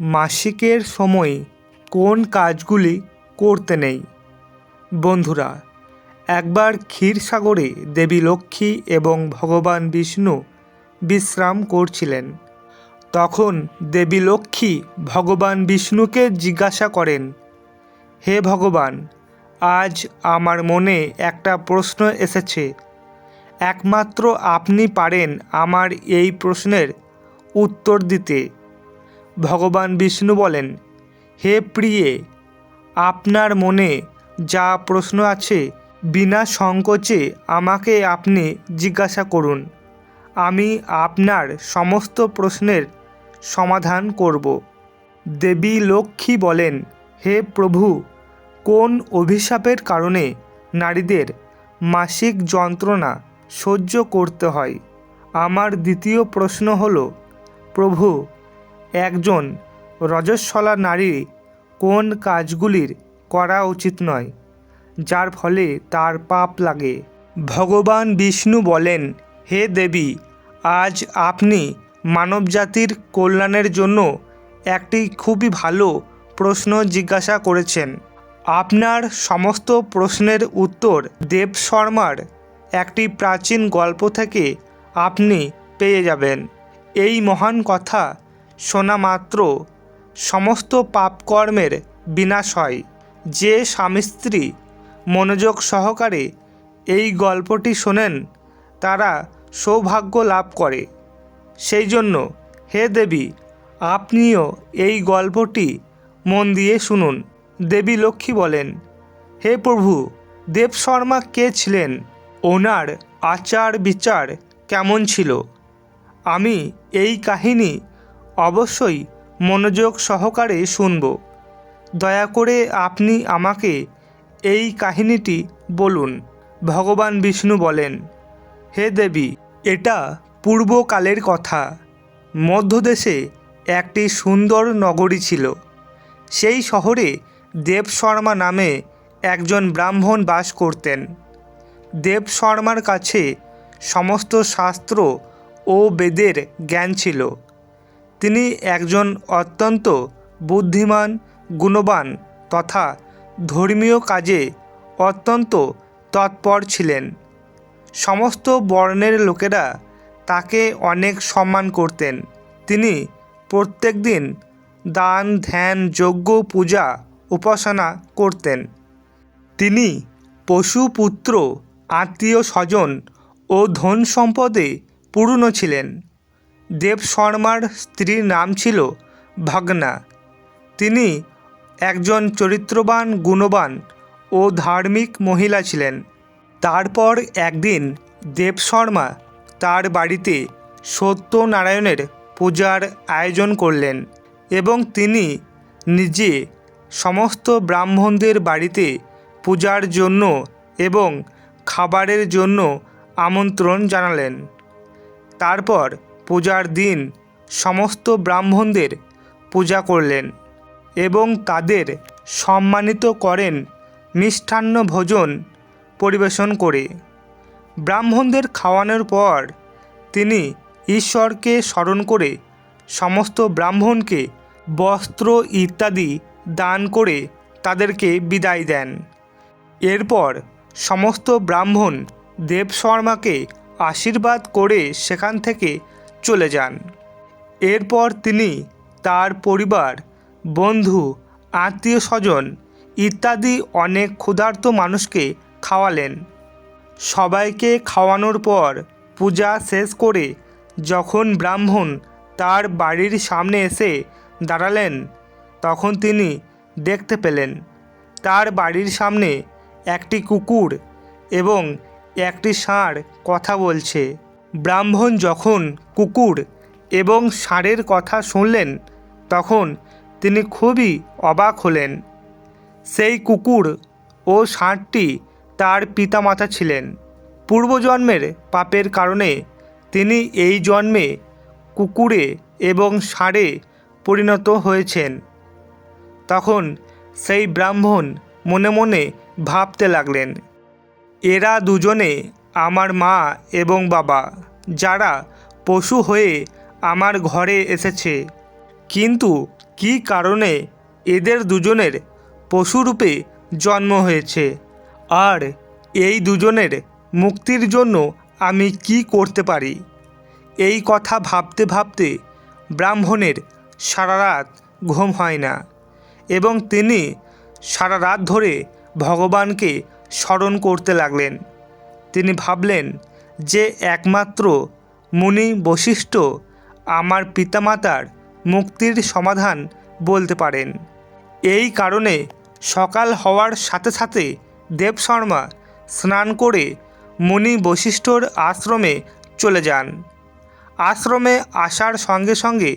মাসিকের সময় কোন কাজগুলি করতে নেই। বন্ধুরা, একবার ক্ষীরসাগরে দেবী লক্ষ্মী এবং ভগবান বিষ্ণু বিশ্রাম করছিলেন। তখন দেবী লক্ষ্মী ভগবান বিষ্ণুকে জিজ্ঞাসা করেন, হে ভগবান, আজ আমার মনে একটা প্রশ্ন এসেছে। একমাত্র আপনি পারেন আমার এই প্রশ্নের উত্তর দিতে। ভগবান বিষ্ণু বলেন, হে প্রিয়ে, আপনার মনে যা প্রশ্ন আছে বিনা সংকোচে আমাকে আপনি জিজ্ঞাসা করুন। আমি আপনার সমস্ত প্রশ্নের সমাধান করব। দেবী লক্ষ্মী বলেন, হে প্রভু, কোন অভিশাপের কারণে নারীদের মাসিক যন্ত্রণা সহ্য করতে হয়? আমার দ্বিতীয় প্রশ্ন হলো, প্রভু একজন রজস্বলা নারী কোন কাজগুলির করা উচিত নয়, যার ফলে তার পাপ লাগে। ভগবান বিষ্ণু বলেন, হে দেবী, আজ আপনি মানবজাতির কল্যাণের জন্য একটি খুবই ভালো প্রশ্ন জিজ্ঞাসা করেছেন। আপনার সমস্ত প্রশ্নের উত্তর দেব শর্মার একটি প্রাচীন গল্প থেকে আপনি পেয়ে যাবেন। এই মহান কথা শোনা মাত্র সমস্ত পাপকর্মের বিনাশ হয়। যে স্বামী স্ত্রী মনোযোগ সহকারে এই গল্পটি শোনেন, তারা সৌভাগ্য লাভ করে। সেই জন্য, হে দেবী, আপনিও এই গল্পটি মন দিয়ে শুনুন। দেবী লক্ষ্মী বলেন, হে প্রভু, দেব শর্মা কে ছিলেন? ওনার আচার বিচার কেমন ছিল? আমি এই কাহিনী অবশ্যই মনোযোগ সহকারে শুনব। দয়া করে আপনি আমাকে এই কাহিনীটি বলুন। ভগবান বিষ্ণু বলেন, হে দেবী, এটা পূর্বকালের কথা। মধ্যদেশে একটি সুন্দর নগরী ছিল। সেই শহরে দেব শর্মা নামে একজন ব্রাহ্মণ বাস করতেন। দেব শর্মার কাছে সমস্ত শাস্ত্র ও বেদের জ্ঞান ছিল। তিনি একজন অত্যন্ত বুদ্ধিমান, গুণবান তথা ধর্মীয় কাজে অত্যন্ত তৎপর ছিলেন। সমস্ত বর্ণের লোকেরা তাকে অনেক সম্মান করতেন। তিনি প্রত্যেক দিন দান, ধ্যান, যজ্ঞ, পূজা, উপাসনা করতেন। তিনি পশু পুত্র, আত্মীয় স্বজন ও ধন সম্পদে পূর্ণ ছিলেন। দেব শর্মার স্ত্রীর নাম ছিল ভাগনা। তিনি একজন চরিত্রবান, গুণবান ও ধার্মিক মহিলা ছিলেন। তারপর একদিন দেব শর্মা তার বাড়িতে সত্যনারায়ণের পূজার আয়োজন করলেন এবং তিনি নিজে সমস্ত ব্রাহ্মণদের বাড়িতে পূজার জন্য এবং খাবারের জন্য আমন্ত্রণ জানালেন। তারপর পূজার দিন সমস্ত ব্রাহ্মণদের পূজা করলেন এবং তাদের সম্মানিত করেন মিষ্টান্ন ভোজন পরিবেশন করে। ব্রাহ্মণদের খাওয়ানোর পর তিনি ঈশ্বরকে স্মরণ করে সমস্ত ব্রাহ্মণকে বস্ত্র ইত্যাদি দান করে তাদেরকে বিদায় দেন। এরপর সমস্ত ব্রাহ্মণ দেব শর্মাকে আশীর্বাদ করে সেখান থেকে চলে যান। এরপর তিনি তার পরিবার, বন্ধু, আত্মীয় স্বজন ইত্যাদি অনেক ক্ষুধার্ত মানুষকে খাওয়ালেন। সবাইকে খাওয়ানোর পর পূজা শেষ করে যখন ব্রাহ্মণ তার বাড়ির সামনে এসে দাঁড়ালেন, তখন তিনি দেখতে পেলেন, তার বাড়ির সামনে একটি কুকুর এবং একটি ষাঁড় কথা বলছে। ব্রাহ্মণ যখন কুকুর এবং ষাঁড়ের কথা শুনলেন, তখন তিনি খুবই অবাক হলেন। সেই কুকুর ও ষাঁড়টি তার পিতামাতা ছিলেন। পূর্বজন্মের পাপের কারণে তিনি এই জন্মে কুকুরে এবং ষাঁড়ে পরিণত হয়েছেন। তখন সেই ব্রাহ্মণ মনে মনে ভাবতে লাগলেন, এরা দুজনে আমার মা এবং বাবা, যারা পশু হয়ে আমার ঘরে এসেছে। কিন্তু কী কারণে এদের দুজনের পশুরূপে জন্ম হয়েছে? আর এই দুজনের মুক্তির জন্য আমি কি করতে পারি? এই কথা ভাবতে ভাবতে ব্রাহ্মণের সারা রাত ঘুম হয় না এবং তিনি সারা রাত ধরে ভগবানকে স্মরণ করতে লাগলেন। তিনি ভাবলেন যে একমাত্র মুনি বশিষ্ঠ আমার পিতামাতার মুক্তির সমাধান বলতে পারেন। এই কারণে সকাল হওয়ার সাথে সাথে দেব শর্মা স্নান করে মুনি বশিষ্ঠর আশ্রমে চলে যান। আশ্রমে আসার সঙ্গে সঙ্গে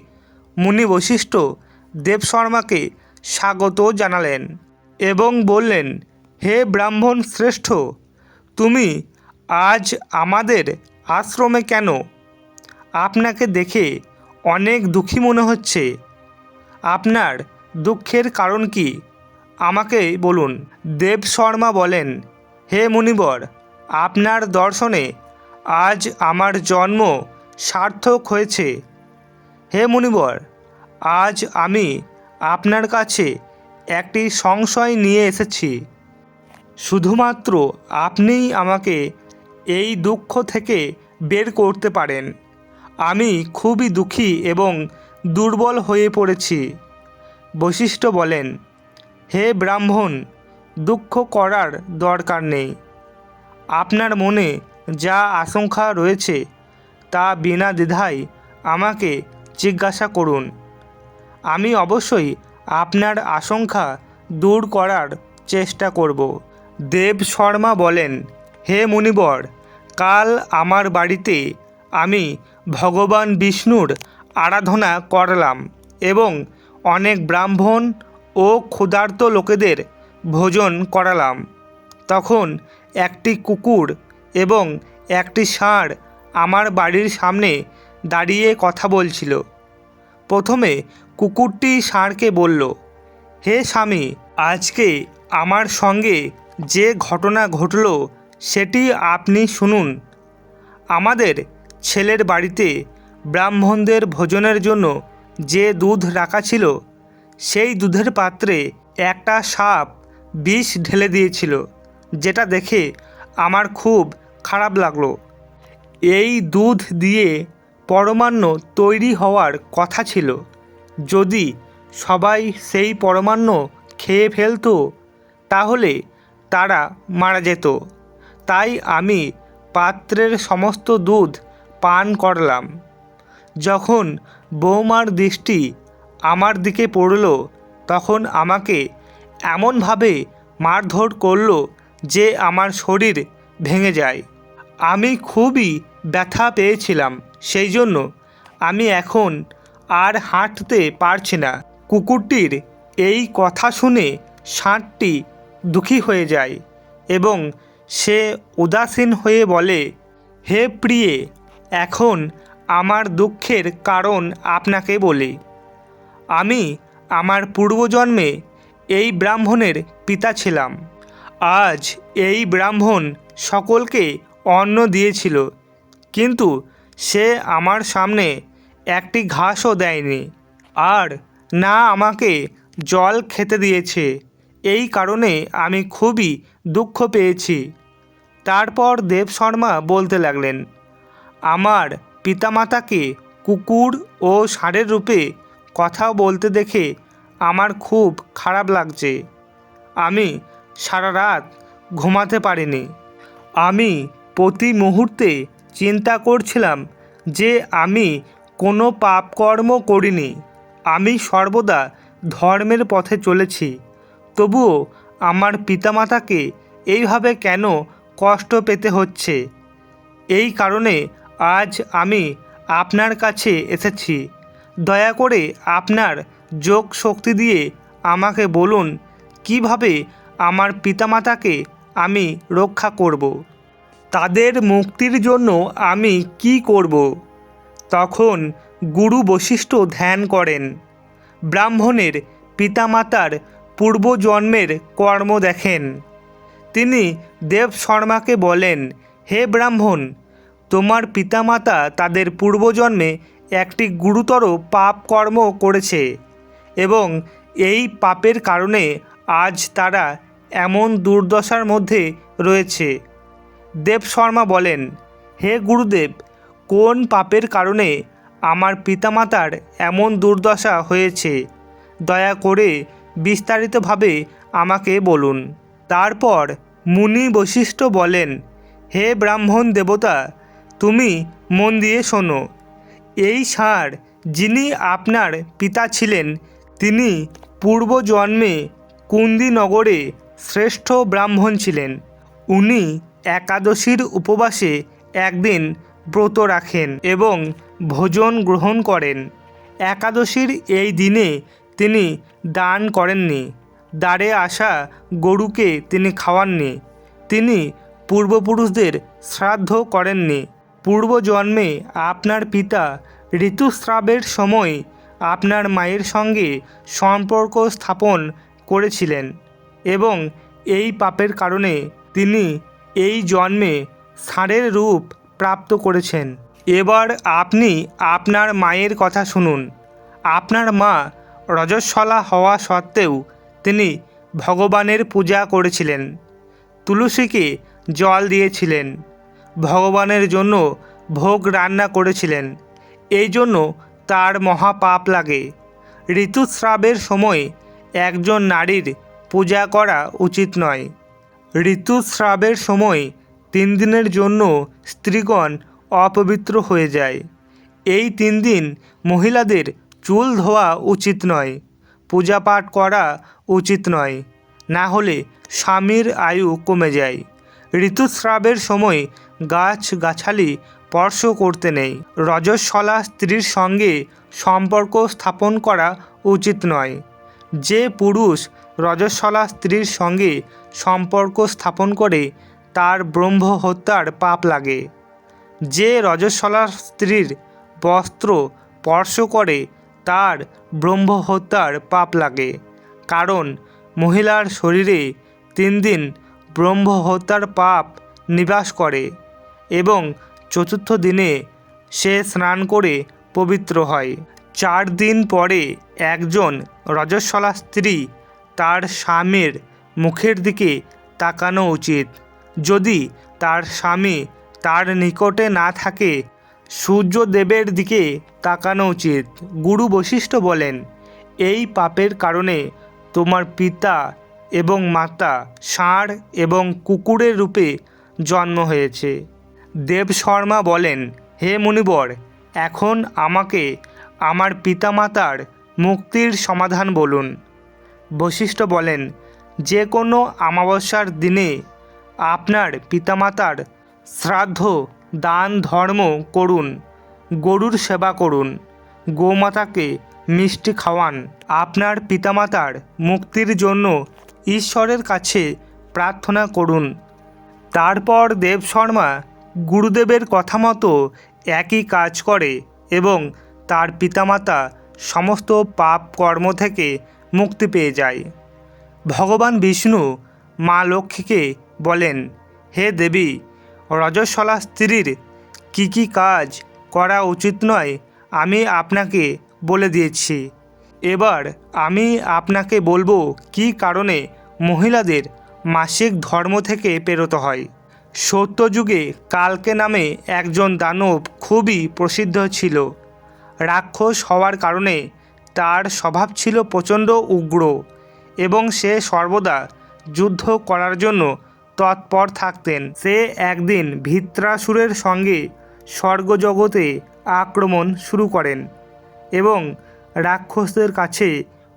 মুনি বশিষ্ঠ দেব শর্মাকে স্বাগত জানালেন এবং বললেন, হে ব্রাহ্মণ শ্রেষ্ঠ, তুমি আজ আমাদের আশ্রমে কেন? আপনাকে দেখে অনেক দুঃখী মনে হচ্ছে। আপনার দুঃখের কারণ কি? আমাকে বলুন। দেব শর্মা বলেন, হে মুনিবর, আপনার দর্শনে আজ আমার জন্ম সার্থক হয়েছে। হে মুনিবর, আজ আমি আপনার কাছে একটি সংশয় নিয়ে এসেছি। শুধুমাত্র আপনিই আমাকে এই দুঃখ থেকে বের করতে পারেন। আমি খুবই দুঃখী এবং দুর্বল হয়ে পড়েছি। বৈশিষ্ট্য বলেন, হে ব্রাহ্মণ, দুঃখ করার দরকার নেই। আপনার মনে যা আশঙ্কা রয়েছে তা বিনা দ্বিধায় আমাকে জিজ্ঞাসা করুন। আমি অবশ্যই আপনার আশঙ্কা দূর করার চেষ্টা করব। দেব শর্মা বলেন, হে মুনিবর কাল আমার বাড়িতে আমি ভগবান বিষ্ণুর আরাধনা করলাম এবং অনেক ব্রাহ্মণ ও ক্ষুধার্ত লোকেদের ভোজন করালাম। তখন একটি কুকুর এবং একটি ষাঁড় আমার বাড়ির সামনে দাঁড়িয়ে কথা বলছিল। প্রথমে কুকুরটি ষাঁড়কে বলল, হে স্বামী, আজকে আমার সঙ্গে যে ঘটনা ঘটল সেটি আপনি শুনুন। আমাদের ছেলের বাড়িতে ব্রাহ্মণদের ভোজনের জন্য যে দুধ রাখা ছিল, সেই দুধের পাত্রে একটা সাপ বিষ ঢেলে দিয়েছিল, যেটা দেখে আমার খুব খারাপ লাগল। এই দুধ দিয়ে পরমান্ন তৈরি হওয়ার কথা ছিল। যদি সবাই সেই পরমান্ন খেয়ে ফেলতো, তাহলে তারা মারা যেত। তাই আমি পাত্রের সমস্ত দুধ পান করলাম। যখন বৌমার দৃষ্টি আমার দিকে পড়ল, তখন আমাকে এমনভাবে মারধর করল যে আমার শরীর ভেঙে যায়। আমি খুবই ব্যথা পেয়েছিলাম, সেই জন্য আমি এখন আর হাঁটতে পারছি না। কুকুরটির এই কথা শুনে ষাঁড়টি দুঃখী হয়ে যায় এবং সে উদাসীন হয়ে বলে, হে প্রিয়ে, এখন আমার দুঃখের কারণ আপনাকে বলি। আমি আমার পূর্বজন্মে এই ব্রাহ্মণের পিতা ছিলাম। আজ এই ব্রাহ্মণ সকলকে অন্ন দিয়েছিল, কিন্তু সে আমার সামনে একটি ঘাসও দেয়নি, আর না আমাকে জল খেতে দিয়েছে। এই কারণে আমি খুবই দুঃখ পেয়েছি। তারপর দেব শর্মা বলতে লাগলেন, আমার পিতামাতাকে কুকুর ও ষাঁড়ের রূপে কথা বলতে দেখে আমার খুব খারাপ লাগছে। আমি সারা রাত ঘুমাতে পারিনি। আমি প্রতি মুহূর্তে চিন্তা করছিলাম যে আমি কোনো পাপকর্ম করিনি। আমি সর্বদা ধর্মের পথে চলেছি। তবুও আমার পিতামাতাকে এইভাবে কেন কষ্ট পেতে হচ্ছে? এই কারণে আজ আমি আপনার কাছে এসেছি। দয়া করে আপনার যোগ শক্তি দিয়ে আমাকে বলুন, কীভাবে আমার পিতামাতাকে আমি রক্ষা করব। তাদের মুক্তির জন্য আমি কি করব? তখন গুরু বশিষ্ঠ ধ্যান করেন। ব্রাহ্মণের পিতামাতার পূর্বজন্মের কর্ম দেখেন। তিনি দেব শর্মাকে বলেন, হে ব্রাহ্মণ, তোমার পিতামাতা তাদের পূর্বজন্মে একটি গুরুতর পাপ কর্ম করেছে এবং এই পাপের কারণে আজ তারা এমন দুর্দশার মধ্যে রয়েছে। দেব শর্মা বলেন, হে গুরুদেব, কোন পাপের কারণে আমার পিতামাতার এমন দুর্দশা হয়েছে? দয়া করে বিস্তারিতভাবে আমাকে বলুন। তারপর মুনি বৈশিষ্ট্য বলেন, হে ব্রাহ্মণ দেবতা, তুমি মন দিয়ে শোনো। এই ষাঁড় যিনি আপনার পিতা ছিলেন, তিনি পূর্বজন্মে কুন্দিনগরে শ্রেষ্ঠ ব্রাহ্মণ ছিলেন। উনি একাদশীর উপবাসে একদিন ব্রত রাখেন এবং ভোজন গ্রহণ করেন। একাদশীর এই দিনে তিনি দান করেননি। দ্বারে আসা গরুকে তিনি খাওয়াননি। তিনি পূর্বপুরুষদের শ্রাদ্ধ করেননি। পূর্বজন্মে আপনার পিতা ঋতুস্রাবের সময় আপনার মায়ের সঙ্গে সম্পর্ক স্থাপন করেছিলেন এবং এই পাপের কারণে তিনি এই জন্মে ষাঁড়ের রূপ প্রাপ্ত করেছেন। এবার আপনি আপনার মায়ের কথা শুনুন। আপনার মা রজস্বলা হওয়া সত্ত্বেও তিনি ভগবানের পূজা করেছিলেন। তুলসীকে জল দিয়েছিলেন। ভগবানের জন্য ভোগ রান্না করেছিলেন। এই জন্য তার মহাপাপ লাগে। ঋতুস্রাবের সময় একজন নারীর পূজা করা উচিত নয়। ঋতুস্রাবের সময় তিন দিনের জন্য স্ত্রীগণ অপবিত্র হয়ে যায়। এই তিন দিন মহিলাদের চুল ধোয়া উচিত নয় পূজা পাঠ করা উচিত নয়, না হলে স্বামীর আয়ু কমে যায়। ঋতুস্রাবের সময় গাছ গাছালি স্পর্শ করতে নেই। রজস্বলা স্ত্রীর সঙ্গে সম্পর্ক স্থাপন করা উচিত নয়। যে পুরুষ রজস্বলা স্ত্রীর সঙ্গে সম্পর্ক স্থাপন করে, তার ব্রহ্ম হত্যার পাপ লাগে। যে রজস্বলা স্ত্রীর বস্ত্র স্পর্শ করে তার ব্রহ্ম হত্যার পাপ লাগে, কারণ মহিলার শরীরে তিন দিন ব্রহ্ম হত্যার পাপ নিবাস করে এবং চতুর্থ দিনে সে স্নান করে পবিত্র হয়। চার দিন পরে একজন রজস্বলা স্ত্রী তার স্বামীর মুখের দিকে তাকানো উচিত। যদি তার স্বামী তার নিকটে না থাকে সূর্যদেবের দিকে তাকানো উচিত। গুরু বৈশিষ্ট্য বলেন, এই পাপের কারণে তোমার পিতা এবং মাতা ষাঁড় এবং কুকুরের রূপে জন্ম হয়েছে। দেব শর্মা বলেন, হে মুনিবর, এখন আমাকে আমার পিতামাতার মুক্তির সমাধান বলুন। বৈশিষ্ট্য বলেন, যে কোনো অমাবস্যার দিনে আপনার পিতামাতার শ্রাদ্ধ দান ধর্ম করুন, গরুর সেবা করুন, গোমাতাকে মিষ্টি খাওয়ান। আপনার পিতামাতার মুক্তির জন্য ঈশ্বরের কাছে প্রার্থনা করুন। তারপর দেব শর্মা গুরুদেবের কথা মতো একই কাজ করে এবং তার পিতামাতা সমস্ত পাপ কর্ম থেকে মুক্তি পেয়ে যায়। ভগবান বিষ্ণু মা লক্ষ্মীকে বলেন, হে দেবী রজস্বলা স্ত্রীর কী কী কাজ করা উচিত নয়, আমি আপনাকে বলে দিয়েছি। এবার আমি আপনাকে বলব কী কারণে মহিলাদের মাসিক ধর্ম থেকে পেরোতে হয়। সত্যযুগে কালকে নামে একজন দানব খুবই প্রসিদ্ধ ছিল। রাক্ষস হওয়ার কারণে তার স্বভাব ছিল প্রচণ্ড উগ্র এবং সে সর্বদা যুদ্ধ করার জন্য তৎপর থাকতেন। সে একদিন ভিত্রাসুরের সঙ্গে স্বর্গজগতে আক্রমণ শুরু করেন এবং রাক্ষসদের কাছে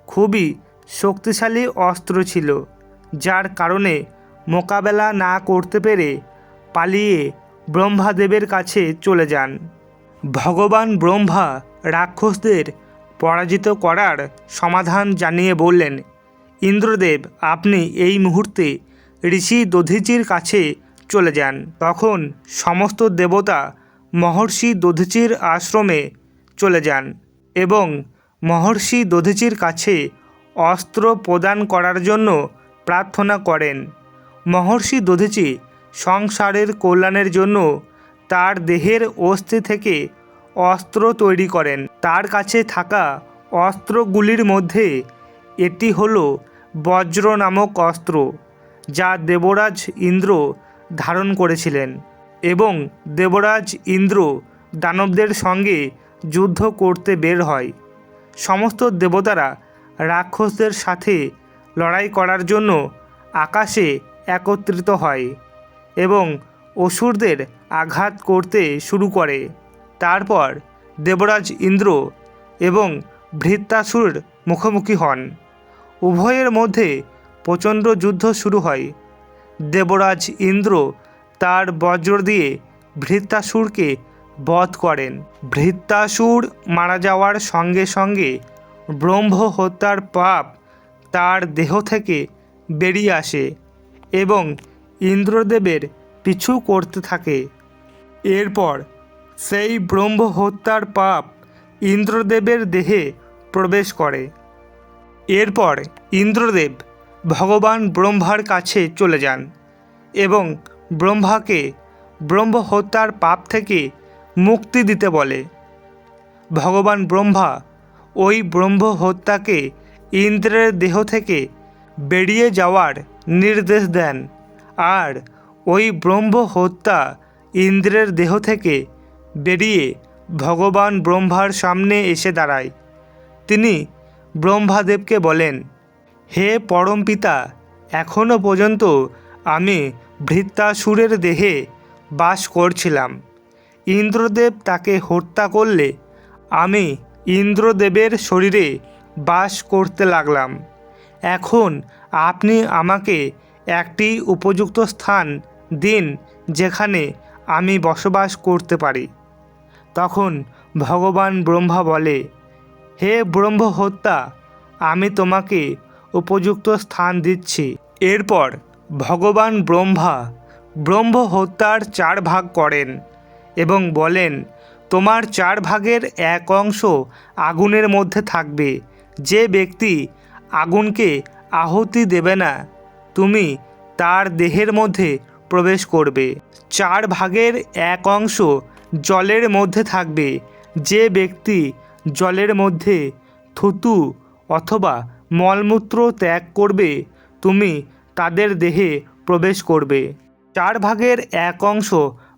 খুবই শক্তিশালী অস্ত্র ছিল, যার কারণে মোকাবেলা না করতে পেরে পালিয়ে ব্রহ্মাদেবের কাছে চলে যান। ভগবান ব্রহ্মা রাক্ষসদের পরাজিত করার সমাধান জানিয়ে বললেন, ইন্দ্রদেব, আপনি এই মুহূর্তে ঋষি দধিচির কাছে চলে যান। তখন সমস্ত দেবতা মহর্ষি দধিচির আশ্রমে চলে যান এবং মহর্ষি দধিচির কাছে অস্ত্র প্রদান করার জন্য প্রার্থনা করেন। মহর্ষি দধিচি সংসারের কল্যাণের জন্য তার দেহের অস্থি থেকে অস্ত্র তৈরি করেন। তার কাছে থাকা অস্ত্রগুলির মধ্যে এটি হল বজ্র নামক অস্ত্র। যা দেবরাজ ইন্দ্র ধারণ করেছিলেন এবং দেবরাজ ইন্দ্র দানবদের সঙ্গে যুদ্ধ করতে বের হয়। সমস্ত দেবতারা রাক্ষসদের সাথে লড়াই করার জন্য আকাশে একত্রিত হয় এবং অসুরদের আঘাত করতে শুরু করে। তারপর দেবরাজ ইন্দ্র এবং ভৃত্তাসুর মুখোমুখি হন। উভয়ের মধ্যে প্রচণ্ড যুদ্ধ শুরু হয়। দেবরাজ ইন্দ্র তার বজ্র দিয়ে ভৃত্যাসুরকে বধ করেন। ভৃত্যাসুর মারা যাওয়ার সঙ্গে সঙ্গে ব্রহ্ম হত্যার পাপ তার দেহ থেকে বেরিয়ে আসে এবং ইন্দ্রদেবের পিছু করতে থাকে। এরপর সেই ব্রহ্ম হত্যার পাপ ইন্দ্রদেবের দেহে প্রবেশ করে। এরপর ইন্দ্রদেব ভগবান ব্রহ্মার কাছে চলে যান এবং ব্রহ্মাকে ব্রহ্ম হত্যার পাপ থেকে মুক্তি দিতে বলে। ভগবান ব্রহ্মা ওই ব্রহ্ম হত্যাকে ইন্দ্রের দেহ থেকে বেরিয়ে যাওয়ার নির্দেশ দেন আর ওই ব্রহ্ম হত্যা ইন্দ্রের দেহ থেকে বেরিয়ে ভগবান ব্রহ্মার সামনে এসে দাঁড়ায়। তিনি ব্রহ্মাদেবকে বলেন হে পরম পিতা এখনও পর্যন্ত আমি ভৃত্তাসুরের দেহে বাস করছিলাম। ইন্দ্রদেব তাকে হত্যা করলে আমি ইন্দ্রদেবের শরীরে বাস করতে লাগলাম। এখন আপনি আমাকে একটি উপযুক্ত স্থান দিন যেখানে আমি বসবাস করতে পারি। তখন ভগবান ব্রহ্মা বলে, হে ব্রহ্ম হত্যা আমি তোমাকে উপযুক্ত স্থান দিচ্ছি। এরপর ভগবান ব্রহ্মা ব্রহ্ম হত্যার চার ভাগ করেন এবং বলেন, তোমার চার ভাগের এক অংশ আগুনের মধ্যে থাকবে। যে ব্যক্তি আগুনকে আহুতি দেবে না, তুমি তার দেহের মধ্যে প্রবেশ করবে। চার ভাগের এক অংশ জলের মধ্যে থাকবে। যে ব্যক্তি জলের মধ্যে থুতু অথবা মলমূত্র ত্যাগ করবে, তুমি তাদের দেহে প্রবেশ করবে। চার ভাগের এক অংশ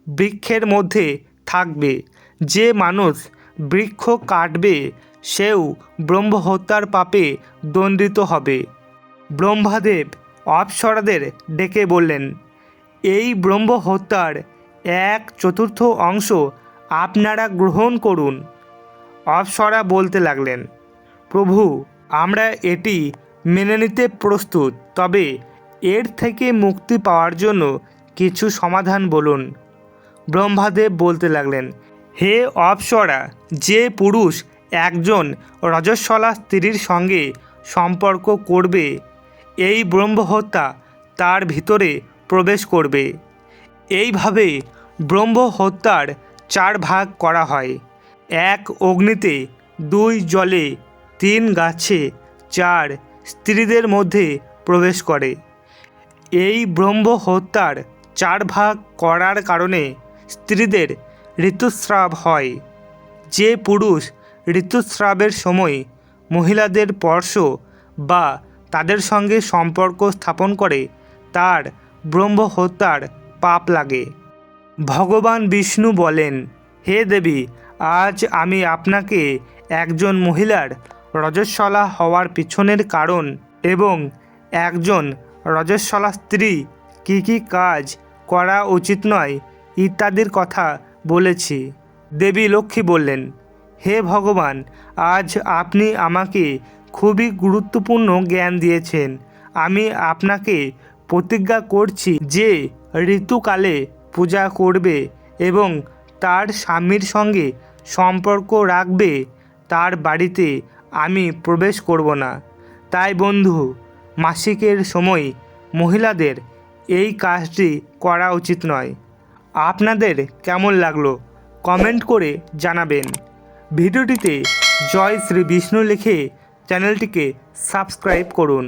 বৃক্ষের মধ্যে থাকবে। যে মানুষ বৃক্ষ কাটবে, সেও ব্রহ্মহত্যার পাপে দণ্ডিত হবে। ব্রহ্মাদেব অপ্সরাদের ডেকে বললেন, এই ব্রহ্মহত্যার এক চতুর্থ অংশ আপনারা গ্রহণ করুন। অপ্সরা বলতে লাগলেন, প্রভু আমরা এটি মেনে নিতে প্রস্তুত, তবে এর থেকে মুক্তি পাওয়ার জন্য কিছু সমাধান বলুন। ব্রহ্মাদেব বলতে লাগলেন, হে অপ্সরা, যে পুরুষ একজন রজস্বলা স্ত্রীর সঙ্গে সম্পর্ক করবে, এই ব্রহ্মহত্যা তার ভিতরে প্রবেশ করবে। এইভাবে ব্রহ্মহত্যার চার ভাগ করা হয়। এক অগ্নিতে দুই জলে তিন গাছে চার স্ত্রীদের মধ্যে প্রবেশ করে। এই ব্রহ্ম হত্যার চার ভাগ করার কারণে স্ত্রীদের ঋতুস্রাব হয়। যে পুরুষ ঋতুস্রাবের সময় মহিলাদের স্পর্শ বা তাদের সঙ্গে সম্পর্ক স্থাপন করে, তার ব্রহ্ম হত্যার পাপ লাগে। ভগবান বিষ্ণু বলেন, হে দেবী, আজ আমি আপনাকে একজন মহিলার রজস্বলা হওয়ার পিছনের কারণ এবং একজন রজস্বলা স্ত্রী কী কী কাজ করা উচিত নয় ইত্যাদির কথা বলেছি। দেবী লক্ষ্মী বললেন, হে ভগবান, আজ আপনি আমাকে খুবই গুরুত্বপূর্ণ জ্ঞান দিয়েছেন। আমি আপনাকে প্রতিজ্ঞা করছি যে ঋতুকালে পূজা করবে এবং তার স্বামীর সঙ্গে সম্পর্ক রাখবে। তার বাড়িতে আমি প্রবেশ করব না। তাই বন্ধু, মাসিকের সময় মহিলাদের এই কাজটি করা উচিত নয়। আপনাদের কেমন লাগল কমেন্ট করে জানাবেন। ভিডিওটিতে জয় শ্রী বিষ্ণু লিখে চ্যানেলটিকে সাবস্ক্রাইব করুন।